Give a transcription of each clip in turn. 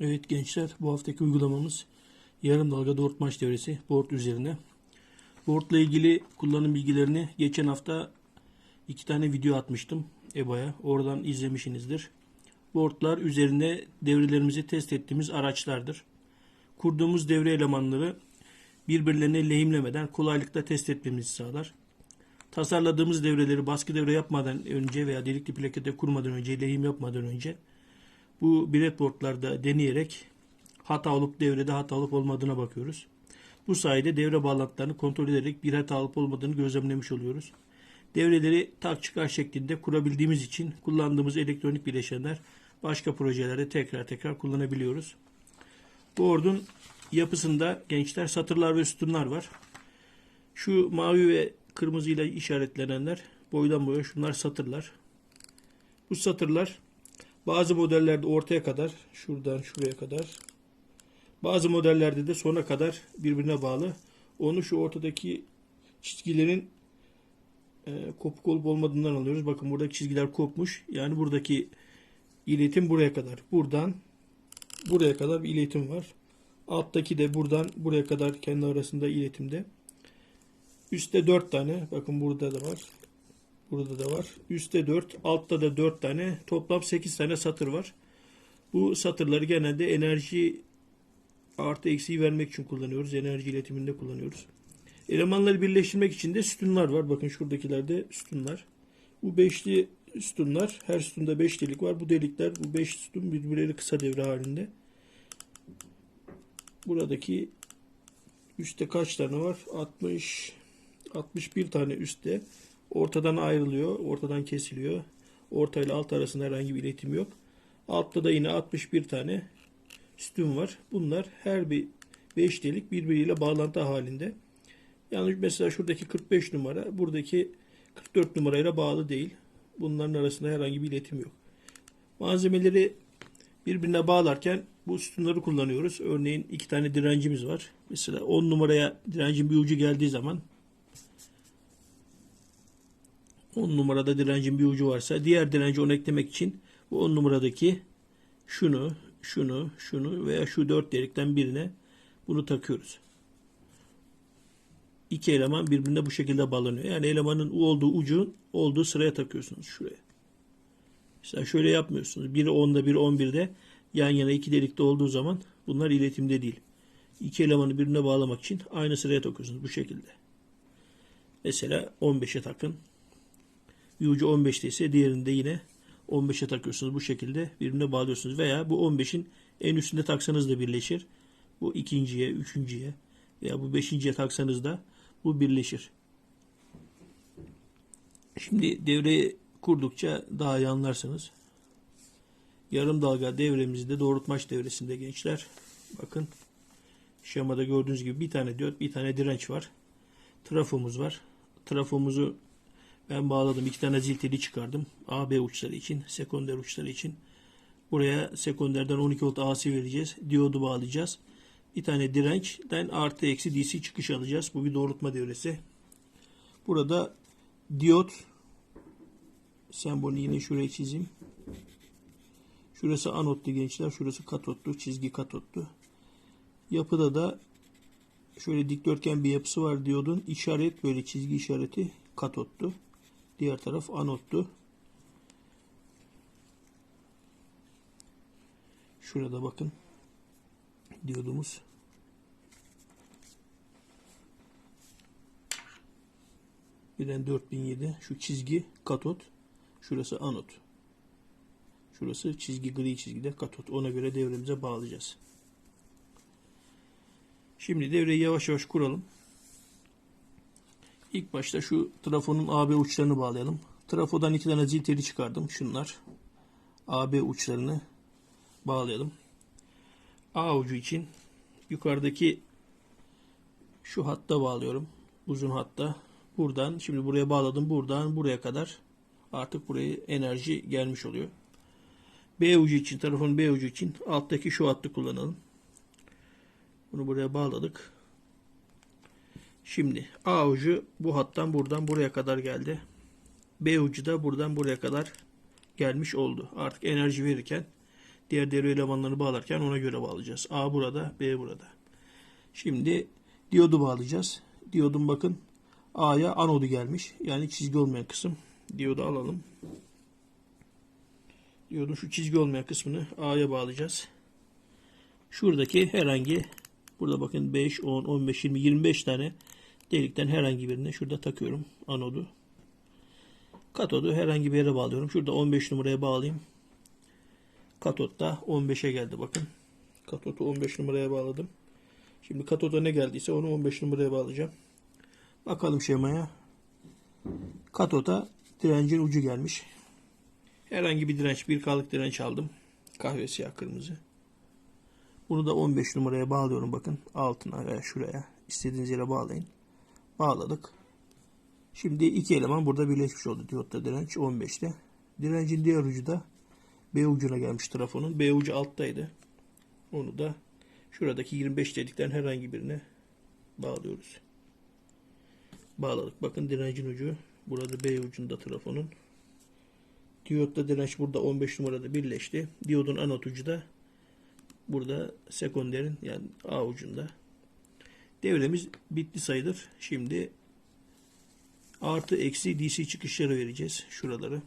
Evet gençler bu haftaki uygulamamız yarım dalga doğrultmaç devresi board üzerine. Board'la ilgili kullanım bilgilerini geçen hafta iki tane video atmıştım EBA'ya. Oradan izlemişsinizdir. Board'lar üzerinde devrelerimizi test ettiğimiz araçlardır. Kurduğumuz devre elemanları birbirlerine lehimlemeden kolaylıkla test etmemizi sağlar. Tasarladığımız devreleri baskı devre yapmadan önce veya delikli plakete kurmadan önce, lehim yapmadan önce bu breadboardlarda deneyerek hata olup devrede hata olup olmadığına bakıyoruz. Bu sayede devre bağlantılarını kontrol ederek bir hata olup olmadığını gözlemlemiş oluyoruz. Devreleri tak çıkar şeklinde kurabildiğimiz için kullandığımız elektronik bileşenler başka projelerde tekrar tekrar kullanabiliyoruz. Board'un yapısında gençler satırlar ve sütunlar var. Şu mavi ve kırmızıyla işaretlenenler boydan boya şunlar satırlar. Bu satırlar bazı modellerde ortaya kadar, şuradan şuraya kadar, bazı modellerde de sona kadar birbirine bağlı. Onu şu ortadaki çizgilerin e, kopuk olup olmadığından alıyoruz. Bakın buradaki çizgiler kopmuş. Yani buradaki iletim buraya kadar. Buradan buraya kadar bir iletim var. Alttaki de buradan buraya kadar kendi arasında iletimde. Üstte 4 tane. Bakın burada da var. Burada da var. Üstte 4, altta da 4 tane. Toplam 8 tane satır var. Bu satırları genelde enerji artı eksiği vermek için kullanıyoruz. Enerji iletiminde kullanıyoruz. Elemanları birleştirmek için de sütunlar var. Bakın şuradakilerde sütunlar. Bu beşli sütunlar. Her sütunda 5 delik var. Bu delikler bu 5 sütun birbirleri kısa devre halinde. Buradaki üstte kaç tane var? 60 61 tane üstte. Ortadan ayrılıyor. Ortadan kesiliyor. Orta ile alt arasında herhangi bir iletim yok. Altta da yine 61 tane sütun var. Bunlar her bir 5 delik birbiriyle bağlantı halinde. Yalnız mesela şuradaki 45 numara buradaki 44 numarayla bağlı değil. Bunların arasında herhangi bir iletim yok. Malzemeleri birbirine bağlarken bu sütunları kullanıyoruz. Örneğin iki tane direncimiz var. Mesela 10 numaraya direncin bir ucu geldiği zaman 10 numarada direncin bir ucu varsa diğer direnci onu eklemek için bu 10 numaradaki şunu, şunu, şunu veya şu 4 delikten birine bunu takıyoruz. İki eleman birbirine bu şekilde bağlanıyor. Yani elemanın olduğu ucu olduğu sıraya takıyorsunuz şuraya. Mesela şöyle yapmıyorsunuz. Biri 10'da biri 11'de yan yana iki delikte olduğu zaman bunlar iletimde değil. İki elemanı birbirine bağlamak için aynı sıraya takıyorsunuz bu şekilde. Mesela 15'e takın. Bir ucu 15'te ise diğerinde yine 15'e takıyorsunuz. Bu şekilde birbirine bağlıyorsunuz. Veya bu 15'in en üstünde taksanız da birleşir. Bu ikinciye, üçüncüye veya bu beşinciye taksanız da bu birleşir. Şimdi devreyi kurdukça daha iyi anlarsınız. Yarım dalga devremizde doğrultmaç devresinde gençler. Bakın şemada gördüğünüz gibi bir tane diyot, bir tane direnç var. Trafomuz var. Trafomuzu ben bağladım. iki tane zil teli çıkardım. AB uçları için, sekonder uçları için. Buraya sekonderden 12 volt AC vereceğiz. Diyodu bağlayacağız. Bir tane dirençten artı eksi DC çıkış alacağız. Bu bir doğrultma devresi. Burada diyot sembolünü yine şuraya çizeyim. Şurası anotlu gençler. Şurası katotlu. Çizgi katotlu. Yapıda da şöyle dikdörtgen bir yapısı var diyodun. İşaret böyle çizgi işareti katotlu. Diğer taraf anotlu. Şurada bakın. Diyodumuz. Biren 4007. Şu çizgi katot. Şurası anot. Şurası çizgi gri çizgide katot. Ona göre devremize bağlayacağız. Şimdi devreyi yavaş yavaş kuralım. İlk başta şu trafonun AB uçlarını bağlayalım. Trafodan iki tane zil teli çıkardım. Şunlar. AB uçlarını bağlayalım. A ucu için yukarıdaki şu hatta bağlıyorum. Uzun hatta. Buradan şimdi buraya bağladım. Buradan buraya kadar artık buraya enerji gelmiş oluyor. B ucu için, tarafın B ucu için alttaki şu hattı kullanalım. Bunu buraya bağladık. Şimdi A ucu bu hattan buradan buraya kadar geldi. B ucu da buradan buraya kadar gelmiş oldu. Artık enerji verirken Diğer devre elemanlarını bağlarken ona göre bağlayacağız. A burada, B burada. Şimdi diyodu bağlayacağız. Diyodun bakın A'ya anodu gelmiş. Yani çizgi olmayan kısım. Diyodu alalım. Diyodun şu çizgi olmayan kısmını A'ya bağlayacağız. Şuradaki herhangi burada bakın 5, 10, 15, 20, 25 tane delikten herhangi birine şurada takıyorum anodu. Katodu herhangi bir yere bağlıyorum. Şurada 15 numaraya bağlayayım. Katot da 15'e geldi bakın. Katotu 15 numaraya bağladım. Şimdi katoda ne geldiyse onu 15 numaraya bağlayacağım. Bakalım şemaya. Katota direncin ucu gelmiş. Herhangi bir direnç, bir kalık direnç aldım. Kahve siyah kırmızı. Bunu da 15 numaraya bağlıyorum bakın. Altına veya şuraya. istediğiniz yere bağlayın. Bağladık. Şimdi iki eleman burada birleşmiş oldu. Diyotta direnç 15'te. Direncin diğer ucu da B ucuna gelmiş trafonun. B ucu alttaydı. Onu da şuradaki 25 dedikten herhangi birine bağlıyoruz. Bağladık. Bakın direncin ucu burada B ucunda trafonun. Diyotla direnç burada 15 numarada birleşti. Diyodun anot ucu da burada sekonderin yani A ucunda. Devremiz bitti sayılır. Şimdi artı eksi DC çıkışları vereceğiz. Şuraları.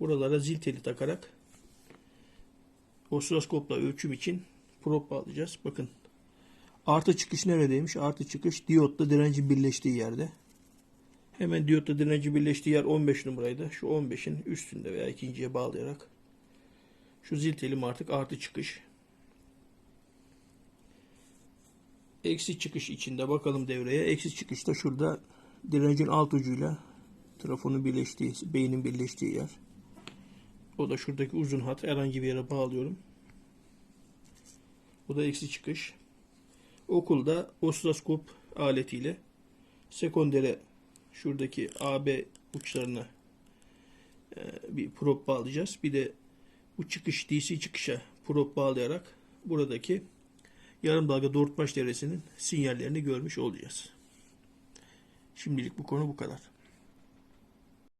Buralara zil teli takarak osiloskopla ölçüm için prop bağlayacağız. Bakın artı çıkış neredeymiş? Artı çıkış diyotla direncin birleştiği yerde. Hemen diyotla direncin birleştiği yer 15 numaraydı. Şu 15'in üstünde veya ikinciye bağlayarak şu zil telim artık artı çıkış. Eksi çıkış içinde bakalım devreye. Eksi çıkışta şurada direncin alt ucuyla trafonun birleştiği, beynin birleştiği yer. O da şuradaki uzun hat herhangi bir yere bağlıyorum. Bu da eksi çıkış. Okulda osiloskop aletiyle sekondere şuradaki AB uçlarına e, bir prop bağlayacağız. Bir de bu çıkış DC çıkışa prop bağlayarak buradaki yarım dalga doğrultmaç devresinin sinyallerini görmüş olacağız. Şimdilik bu konu bu kadar.